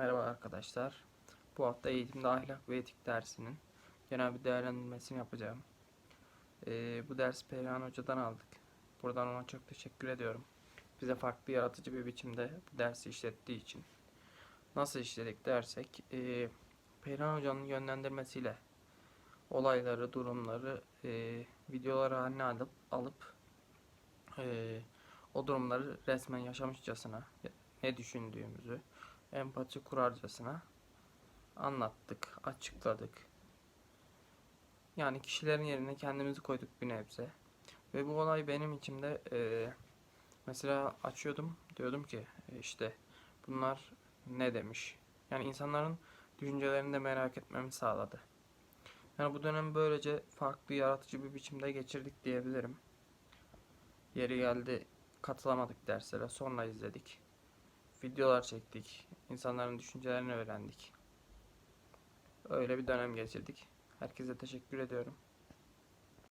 Merhaba arkadaşlar. Bu hafta eğitimde ahlak ve etik dersinin genel bir değerlendirmesini yapacağım. Ee, bu dersi Perihan Hoca'dan aldık. Buradan ona çok teşekkür ediyorum. Bize farklı yaratıcı bir biçimde bu dersi işlettiği için. Nasıl işledik dersek, e, Perihan Hoca'nın yönlendirmesiyle olayları, durumları e, videolar haline alıp, alıp e, o durumları resmen yaşamışçasına ne düşündüğümüzü empati kurarcasına anlattık, açıkladık. Yani kişilerin yerine kendimizi koyduk bir nebze. Ve bu olay benim içimde eee, mesela açıyordum diyordum ki e, işte bunlar ne demiş. Yani insanların düşüncelerini de merak etmemi sağladı. Yani bu dönem böylece farklı yaratıcı bir biçimde geçirdik diyebilirim. Yeri geldi katılamadık derslere sonra izledik videolar çektik. insanların düşüncelerini öğrendik. Öyle bir dönem geçirdik. Herkese teşekkür ediyorum.